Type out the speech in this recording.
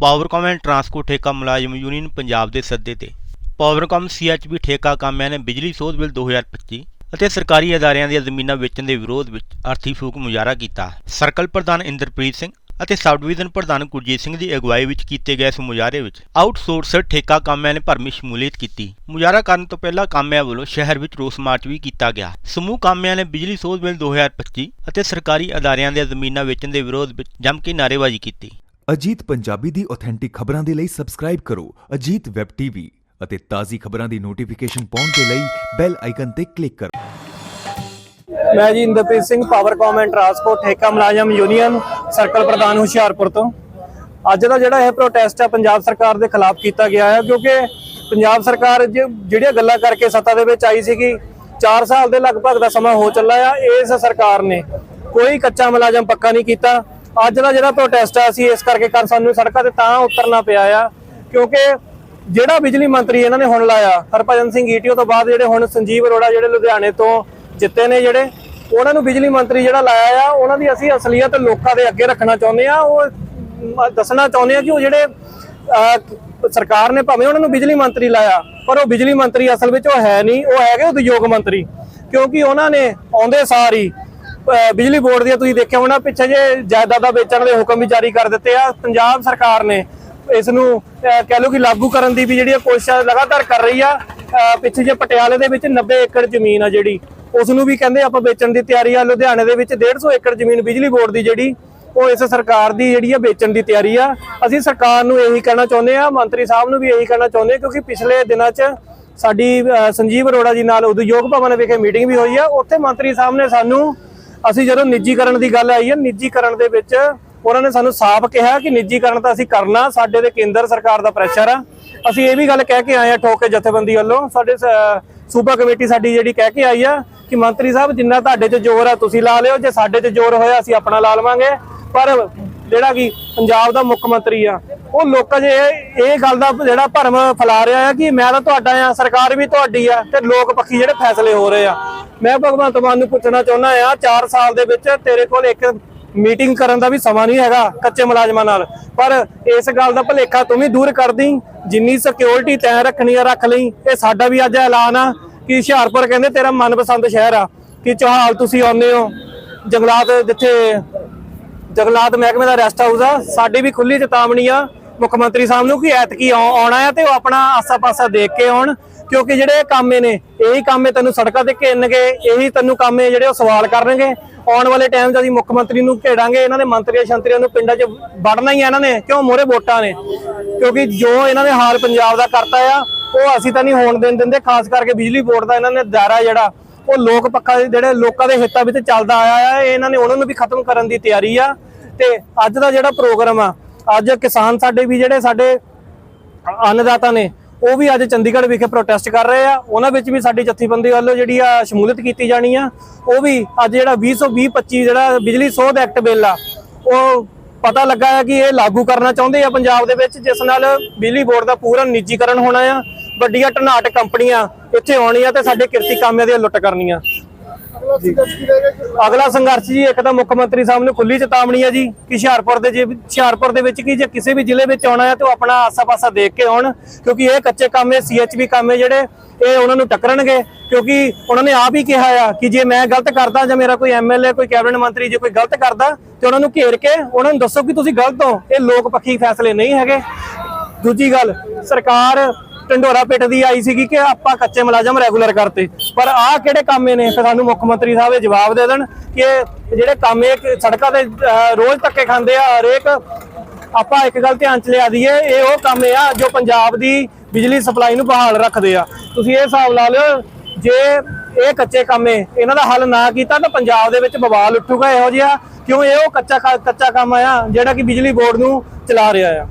Powercom and Transco ਠੇਕਾ ਮੁਲਾਜ਼ਮ union Punjab ਦੇ ਸੱਦੇ ਤੇ। ਪਾਵਰਕਾਮ ਸੀਐਚਪੀ ਠੇਕਾ ਕਾਮਿਆਂ ਨੇ ਬਿਜਲੀ ਸੋਧ ਬਿੱਲ 2025 ਅਤੇ ਸਰਕਾਰੀ ਅਦਾਰਿਆਂ ਦੀਆਂ ਜ਼ਮੀਨਾਂ ਵੇਚਣ ਦੇ ਵਿਰੋਧ ਵਿੱਚ ਅਰਥੀ ਫੂਕ ਮੁਜ਼ਾਹਰਾ ਕੀਤਾ। ਸਰਕਲ ਪ੍ਰਧਾਨ ਇੰਦਰਪ੍ਰੀਤ ਸਿੰਘ ਅਤੇ ਸਬ ਡਿਵੀਜ਼ਨ ਪ੍ਰਧਾਨ ਗੁਰਜੀਤ ਸਿੰਘ ਦੀ ਅਗਵਾਈ ਵਿੱਚ ਕੀਤੇ ਗਏ ਇਸ ਮੁਜ਼ਾਹਰੇ ਵਿੱਚ ਆਊਟਸੋਰਸਰ ਠੇਕਾ ਕਾਮਿਆਂ ਨੇ ਭਰਮੀ ਸ਼ਮੂਲੀਅਤ ਕੀਤੀ। ਮੁਜ਼ਾਹਰਾ ਕਰਨ ਤੋਂ ਪਹਿਲਾਂ ਕਾਮਿਆਂ ਵੱਲੋਂ ਸ਼ਹਿਰ ਵਿੱਚ ਰੋਸ ਮਾਰਚ ਵੀ ਕੀਤਾ ਗਿਆ। ਸਮੂਹ ਕਾਮਿਆਂ ਨੇ ਬਿਜਲੀ ਸੋਧ ਬਿੱਲ 2025 ਅਤੇ ਸਰਕਾਰੀ ਅਦਾਰਿਆਂ ਦੀਆਂ ਜ਼ਮੀਨਾਂ ਵੇਚਣ ਦੇ ਵਿਰੋਧ ਵਿੱਚ ਜੰਮ ਕੇ ਨਾਅਰੇਬਾਜ਼ੀ ਕੀਤੀ। ਅਜੀਤ ਪੰਜਾਬੀ ਦੀ ਆਥੈਂਟਿਕ ਖਬਰਾਂ ਦੇ ਲਈ ਸਬਸਕ੍ਰਾਈਬ ਕਰੋ ਅਜੀਤ ਵੈਬ ਟੀਵੀ ਅਤੇ ਤਾਜ਼ੀ ਖਬਰਾਂ ਦੀ ਨੋਟੀਫਿਕੇਸ਼ਨ ਪਾਉਣ ਦੇ ਲਈ ਬੈਲ ਆਈਕਨ ਤੇ ਕਲਿੱਕ ਕਰੋ। ਮੈਂ ਜੀ Inderpreet Singh Powercom and transport ਠੇਕਾ ਮੁਲਾਜ਼ਮ ਯੂਨੀਅਨ ਸਰਕਲ ਪ੍ਰਧਾਨ ਹੁਸ਼ਿਆਰਪੁਰ ਤੋਂ। ਅੱਜ ਦਾ ਜਿਹੜਾ ਇਹ ਪ੍ਰੋਟੈਸਟ ਹੈ ਪੰਜਾਬ ਸਰਕਾਰ ਦੇ ਖਿਲਾਫ ਕੀਤਾ ਗਿਆ ਹੈ, ਕਿਉਂਕਿ ਪੰਜਾਬ ਸਰਕਾਰ ਜਿਹੜੀਆਂ ਗੱਲਾਂ ਕਰਕੇ ਸੱਤਾ ਦੇ ਵਿੱਚ ਆਈ ਸੀਗੀ 4 ਸਾਲ ਦੇ ਲਗਭਗ ਦਾ ਸਮਾਂ ਹੋ ਚੱਲਾ ਆ, ਇਸ ਸਰਕਾਰ ਨੇ ਕੋਈ ਕੱਚਾ ਮੁਲਾਜ਼ਮ ਪੱਕਾ ਨਹੀਂ ਕੀਤਾ। ਅੱਜ ਦਾ ਜਿਹੜਾ ਪ੍ਰੋਟੈਸਟ ਆ, ਅਸੀਂ ਇਸ ਕਰਕੇ ਕਰ ਸਾਨੂੰ ਸੜਕਾਂ ਤੇ ਤਾਂ ਉਤਰਨਾ ਪਿਆ ਆ, ਕਿਉਂਕਿ ਜਿਹੜਾ ਬਿਜਲੀ ਮੰਤਰੀ ਇਹਨਾਂ ਨੇ ਹੁਣ ਲਾਇਆ, ਹਰਭਜਨ ਸਿੰਘ ਈਟੀਓ ਤੋਂ ਬਾਅਦ ਜਿਹੜੇ ਹੁਣ ਸੰਜੀਵ ਅਰੋੜਾ ਜਿਹੜੇ ਲੁਧਿਆਣੇ ਤੋਂ ਜਿੱਤੇ ਨੇ ਜਿਹੜੇ, ਉਹਨਾਂ ਨੂੰ ਬਿਜਲੀ ਮੰਤਰੀ ਜਿਹੜਾ ਲਾਇਆ ਆ, ਉਹਨਾਂ ਦੀ ਅਸੀਂ ਅਸਲੀਅਤ ਲੋਕਾਂ ਦੇ ਅੱਗੇ ਰੱਖਣਾ ਚਾਹੁੰਦੇ ਆ, ਉਹ ਦੱਸਣਾ ਚਾਹੁੰਦੇ ਆ ਕਿ ਉਹ ਜਿਹੜੇ ਸਰਕਾਰ ਨੇ ਭਾਵੇਂ ਉਹਨਾਂ ਨੂੰ ਬਿਜਲੀ ਮੰਤਰੀ ਲਾਇਆ, ਪਰ ਉਹ ਬਿਜਲੀ ਮੰਤਰੀ ਅਸਲ ਵਿੱਚ ਉਹ ਹੈ ਨਹੀਂ, ਉਹ ਹੈਗੇ ਉਦਯੋਗ ਮੰਤਰੀ, ਕਿਉਂਕਿ ਉਹਨਾਂ ਨੇ ਆਉਂਦੇ ਸਾਰ ਹੀ ਬਿਜਲੀ ਬੋਰਡ ਦੀਆਂ ਤੁਸੀਂ ਦੇਖਿਆ ਹੋਣਾ, ਪਿੱਛੇ ਜੇ ਜਾਇਦਾਦਾਂ ਵੇਚਣ ਦੇ ਹੁਕਮ ਵੀ ਜਾਰੀ ਕਰ ਦਿੱਤੇ ਆ, ਪੰਜਾਬ ਸਰਕਾਰ ਨੇ ਇਸ ਨੂੰ ਕਹਿ ਲਓ ਕਿ ਲਾਗੂ ਕਰਨ ਦੀ ਵੀ ਜਿਹੜੀ ਆ ਕੋਸ਼ਿਸ਼ ਲਗਾਤਾਰ ਕਰ ਰਹੀ ਆ। ਪਿੱਛੇ ਜੇ ਪਟਿਆਲੇ ਦੇ ਵਿੱਚ 90 ਏਕੜ ਜ਼ਮੀਨ ਆ ਜਿਹੜੀ, ਉਸ ਨੂੰ ਵੀ ਕਹਿੰਦੇ ਆਪਾਂ ਵੇਚਣ ਦੀ ਤਿਆਰੀ ਆ। ਲੁਧਿਆਣੇ ਦੇ ਵਿੱਚ 150 ਏਕੜ ਜ਼ਮੀਨ ਬਿਜਲੀ ਬੋਰਡ ਦੀ ਜਿਹੜੀ, ਉਹ ਇਸ ਸਰਕਾਰ ਦੀ ਜਿਹੜੀ ਆ ਵੇਚਣ ਦੀ ਤਿਆਰੀ ਆ। ਅਸੀਂ ਸਰਕਾਰ ਨੂੰ ਇਹੀ ਕਹਿਣਾ ਚਾਹੁੰਦੇ ਆ, ਮੰਤਰੀ ਸਾਹਿਬ ਨੂੰ ਵੀ ਇਹੀ ਕਹਿਣਾ ਚਾਹੁੰਦੇ ਆ, ਕਿਉਂਕਿ ਪਿਛਲੇ ਦਿਨਾਂ 'ਚ ਸਾਡੀ ਸੰਜੀਵ ਅਰੋੜਾ ਜੀ ਨਾਲ ਉਦਯੋਗ ਭਵਨ ਵਿਖੇ ਮੀਟਿੰਗ ਵੀ ਹੋਈ ਆ। ਉੱਥੇ ਮੰਤਰੀ ਸਾਹਿਬ ਨੇ ਸਾਨੂੰ ਅਸੀਂ ਜਦੋਂ ਨਿੱਜੀਕਰਨ ਦੀ ਗੱਲ ਆਈ ਹੈ, ਨਿੱਜੀਕਰਨ ਦੇ ਵਿੱਚ ਉਹਨਾਂ ਨੇ ਸਾਨੂੰ ਸਾਫ਼ ਕਿਹਾ ਕਿ ਨਿੱਜੀਕਰਨ ਤਾਂ ਅਸੀਂ ਕਰਨਾ, ਸਾਡੇ ਤੇ ਕੇਂਦਰ ਸਰਕਾਰ ਦਾ ਪ੍ਰੈਸ਼ਰ ਆ। ਅਸੀਂ ਇਹ ਵੀ ਗੱਲ ਕਹਿ ਕੇ ਆਏ ਆ ਠੋਕ ਕੇ ਜਥੇਬੰਦੀ ਵੱਲੋਂ। ਸਾਡੇ ਸੂਬਾ ਕਮੇਟੀ ਸਾਡੀ ਜਿਹੜੀ ਕਹਿ ਕੇ ਆਈ ਆ ਕਿ ਮੰਤਰੀ ਸਾਹਿਬ, ਜਿੰਨਾ ਤੁਹਾਡੇ 'ਚ ਜ਼ੋਰ ਆ, ਤੁਸੀਂ ਲਾ ਲਿਓ। ਜੇ ਸਾਡੇ 'ਚ ਜ਼ੋਰ ਹੋਇਆ, ਅਸੀਂ ਆਪਣਾ ਲਾ ਲਵਾਂਗੇ। ਪਰ ਜਿਹੜਾ ਕਿ ਪੰਜਾਬ ਦਾ ਮੁੱਖ ਮੰਤਰੀ ਆ ਉਹ ਲੋਕਾਂ 'ਚ ਇਹ ਇਹ ਗੱਲ ਦਾ ਜਿਹੜਾ ਭਰਮ ਫੈਲਾ ਰਿਹਾ ਆ ਕਿ ਮੈਂ ਤਾਂ ਤੁਹਾਡਾ ਆ, ਸਰਕਾਰ ਵੀ ਤੁਹਾਡੀ ਆ ਤੇ ਲੋਕ ਪੱਖੀ ਜਿਹੜੇ ਫੈਸਲੇ ਹੋ ਰਹੇ ਆ। ਮੈਂ ਭਗਵੰਤ ਮਾਨ ਨੂੰ ਪੁੱਛਣਾ ਚਾਹੁੰਦਾ ਆ 4 ਸਾਲ ਦੇ ਵਿੱਚ ਤੇਰੇ ਕੋਲ ਇੱਕ ਮੀਟਿੰਗ ਕਰਨ ਦਾ ਵੀ ਸਮਾਂ ਨਹੀਂ ਹੈਗਾ ਕੱਚੇ ਮੁਲਾਜ਼ਮਾਂ ਨਾਲ। ਪਰ ਇਸ ਗੱਲ ਦਾ ਭਲੇਖਾ ਤੂੰ ਵੀ ਦੂਰ ਕਰ ਦੀ, ਜਿੰਨੀ ਸਿਕਿਉਰਿਟੀ ਤੈਅ ਰੱਖਣੀ ਆ, ਰੱਖ ਲਈ। ਇਹ ਸਾਡਾ ਵੀ ਅੱਜ ਐਲਾਨ ਆ ਕਿ ਹੁਸ਼ਿਆਰਪੁਰ ਕਹਿੰਦੇ ਤੇਰਾ ਮਨਪਸੰਦ ਸ਼ਹਿਰ ਆ। ਕਿ ਚੌਹਾਲ ਤੁਸੀਂ ਆਉਂਦੇ ਹੋ, ਜੰਗਲਾਤ ਜਿੱਥੇ ਜੰਗਲਾਤ ਮਹਿਕਮੇ ਦਾ ਰੈਸਟ ਹਾਊਸ ਆ, ਸਾਡੀ ਵੀ ਖੁੱਲੀ ਚੇਤਾਵਨੀ ਆ ਮੁੱਖ ਮੰਤਰੀ ਸਾਹਿਬ ਨੂੰ ਕਿ ਐਤਕੀ ਆਉਣਾ ਆ ਤੇ ਉਹ ਆਪਣਾ ਆਸਾ-ਪਾਸਾ ਦੇਖ ਕੇ ਆਉਣ, ਕਿਉਂਕਿ ਜਿਹੜੇ ਇਹ ਕਾਮੇ ਨੇ, ਇਹੀ ਕਾਮੇ ਤੈਨੂੰ ਸੜਕਾਂ ਤੇ ਘੇਰਨਗੇ, ਇਹੀ ਤੈਨੂੰ ਕਾਮੇ ਜਿਹੜੇ ਉਹ ਸਵਾਲ ਕਰਨਗੇ। ਆਉਣ ਵਾਲੇ ਟਾਈਮ 'ਚ ਅਸੀਂ ਮੁੱਖ ਮੰਤਰੀ ਨੂੰ ਘੇੜਾਂਗੇ ਇਹਨਾਂ ਦੇ ਮੰਤਰੀਆਂ ਸ਼ੰਤਰੀਆਂ ਨੂੰ ਪਿੰਡਾਂ 'ਚ ਵੜਨਾ ਹੀ ਆ ਇਹਨਾਂ ਨੇ, ਕਿਉਂ? ਮੋਰੇ ਵੋਟਾਂ ਨੇ। ਕਿਉਂਕਿ ਜੋ ਇਹਨਾਂ ਨੇ ਹਾਲ ਪੰਜਾਬ ਦਾ ਕਰਤਾ ਆ, ਉਹ ਅਸੀਂ ਤਾਂ ਨਹੀਂ ਹੋਣ ਦੇਣ ਦਿੰਦੇ, ਖਾਸ ਕਰਕੇ ਬਿਜਲੀ ਬੋਰਡ ਦਾ ਇਹਨਾਂ ਨੇ ਦਾਇਰਾ ਜਿਹੜਾ, ਉਹ ਲੋਕ ਪੱਖਾ ਜਿਹੜੇ ਲੋਕਾਂ ਦੇ ਹਿੱਤਾਂ ਵਿੱਚ ਚੱਲਦਾ ਆਇਆ ਆ ਇਹਨਾਂ ਨੇ ਉਹਨਾਂ ਨੂੰ ਵੀ ਖਤਮ ਕਰਨ ਦੀ ਤਿਆਰੀ ਆ। ਤੇ ਅੱਜ ਦਾ ਜਿਹੜਾ ਪ੍ਰੋਗਰਾਮ ਆ ਅੱਜ ਕਿਸਾਨ ਸਾਡੇ ਵੀ ਜਿਹੜੇ ਸਾਡੇ ਅੰਨਦਾਤਾ ਨੇ, ਉਹ ਵੀ ਅੱਜ ਚੰਡੀਗੜ੍ਹ ਵਿਖੇ ਪ੍ਰੋਟੈਸਟ ਕਰ ਰਹੇ ਆ। ਉਹਨਾਂ ਵਿੱਚ ਵੀ ਸਾਡੀ ਜਥੇਬੰਦੀ ਵੱਲੋਂ ਜਿਹੜੀ ਆ ਸ਼ਮੂਲੀਅਤ ਕੀਤੀ ਜਾਣੀ ਆ। ਉਹ ਵੀ ਅੱਜ ਜਿਹੜਾ 2020 25 ਜਿਹੜਾ ਬਿਜਲੀ ਸੋਧ ਐਕਟ ਬਿੱਲ ਆ, ਉਹ ਪਤਾ ਲੱਗਾ ਹੈ ਕਿ ਇਹ ਲਾਗੂ ਕਰਨਾ ਚਾਹੁੰਦੇ ਆ ਪੰਜਾਬ ਦੇ ਵਿੱਚ, ਜਿਸ ਨਾਲ ਬਿਜਲੀ ਬੋਰਡ ਦਾ ਪੂਰਾ ਨਿੱਜੀਕਰਨ ਹੋਣਾ ਆ। ਵੱਡੀਆਂ ਟਨਾਟ ਕੰਪਨੀਆਂ ਇੱਥੇ ਆਉਣੀਆਂ ਤੇ ਸਾਡੇ ਕਿਰਤੀ ਕਾਮਿਆਂ ਦੀ ਲੁੱਟ ਕਰਨੀਆਂ। ਅਗਲਾ ਸੰਘਰਸ਼ ਜੀ, ਇੱਕ ਤਾਂ ਮੁੱਖ ਮੰਤਰੀ ਸਾਹਿਬ ਨੂੰ ਖੁੱਲੀ ਚੇਤਾਵਨੀ ਹੈ ਜੀ, ਕਿ ਹੁਸ਼ਿਆਰਪੁਰ ਦੇ ਜੇ ਹੁਸ਼ਿਆਰਪੁਰ ਦੇ ਵਿੱਚ ਕੀ ਜੇ ਕਿਸੇ ਵੀ ਜ਼ਿਲ੍ਹੇ ਵਿੱਚ ਆਉਣਾ ਹੈ ਤਾਂ ਉਹ ਆਪਣਾ ਆਸਾ-ਪਾਸਾ ਦੇਖ ਕੇ ਆਉਣ, ਕਿਉਂਕਿ ਇਹ ਕੱਚੇ ਕਾਮੇ ਸੀਐਚਬੀ ਕਾਮੇ ਜਿਹੜੇ, ਇਹ ਉਹਨਾਂ ਨੂੰ ਟੱਕਰਨਗੇ, ਕਿਉਂਕਿ ਉਹਨਾਂ ਨੇ ਆਪ ਹੀ ਕਿਹਾ ਆ ਕਿ ਜੇ ਮੈਂ ਗਲਤ ਕਰਦਾ ਜਾਂ ਮੇਰਾ ਕੋਈ ਐਮਐਲਏ ਕੋਈ ਕੈਬਨਿਟ ਮੰਤਰੀ ਜੇ ਕੋਈ ਗਲਤ ਕਰਦਾ, ਤੇ ਉਹਨਾਂ ਨੂੰ ਘੇਰ ਕੇ ਉਹਨਾਂ ਨੂੰ ਦੱਸੋ ਕਿ ਤੁਸੀਂ ਗਲਤ ਹੋ। ਇਹ ਲੋਕ ਪੱਖੀ ਫੈਸਲੇ ਨਹੀਂ ਹੈਗੇ। ਦੂਜੀ ਗੱਲ, ਸਰਕਾਰ ਢੰਡੋਰਾ ਪਿੱਟਦੀ ਆਈ ਸੀਗੀ ਕਿ ਆਪਾਂ ਕੱਚੇ ਮੁਲਾਜ਼ਮ ਰੈਗੂਲਰ ਕਰਤੇ। ਪਰ ਆਹ ਕਿਹੜੇ ਕੰਮੇ ਨੇ? ਸਾਨੂੰ ਮੁੱਖ ਮੰਤਰੀ ਸਾਹਿਬ ਇਹ ਜਵਾਬ ਦੇ ਦੇਣ ਕਿ ਜਿਹੜੇ ਕੰਮ ਇਹ ਸੜਕਾਂ ਤੇ ਰੋਜ਼ ਧੱਕੇ ਖਾਂਦੇ ਆ, ਹਰੇਕ ਆਪਾਂ ਇੱਕ ਗੱਲ ਧਿਆਨ ਚ ਲਿਆ ਦਈਏ, ਇਹ ਉਹ ਕੰਮ ਆ ਜੋ ਪੰਜਾਬ ਦੀ ਬਿਜਲੀ ਸਪਲਾਈ ਨੂੰ ਬਹਾਲ ਰੱਖਦੇ ਆ। ਤੁਸੀਂ ਇਹ ਹਿਸਾਬ ਲਾ ਲਿਓ, ਜੇ ਇਹ ਕੱਚੇ ਕਾਮੇ ਇਹਨਾਂ ਦਾ ਹੱਲ ਨਾ ਕੀਤਾ ਤਾਂ ਪੰਜਾਬ ਦੇ ਵਿੱਚ ਬਵਾਲ ਉੱਠੂਗਾ ਇਹੋ ਜਿਹਾ, ਕਿਉਂ ਇਹ ਉਹ ਕੱਚਾ ਕੱਚਾ ਕੰਮ ਆ ਜਿਹੜਾ ਕਿ ਬਿਜਲੀ ਬੋਰਡ ਨੂੰ ਚਲਾ ਰਿਹਾ ਆ।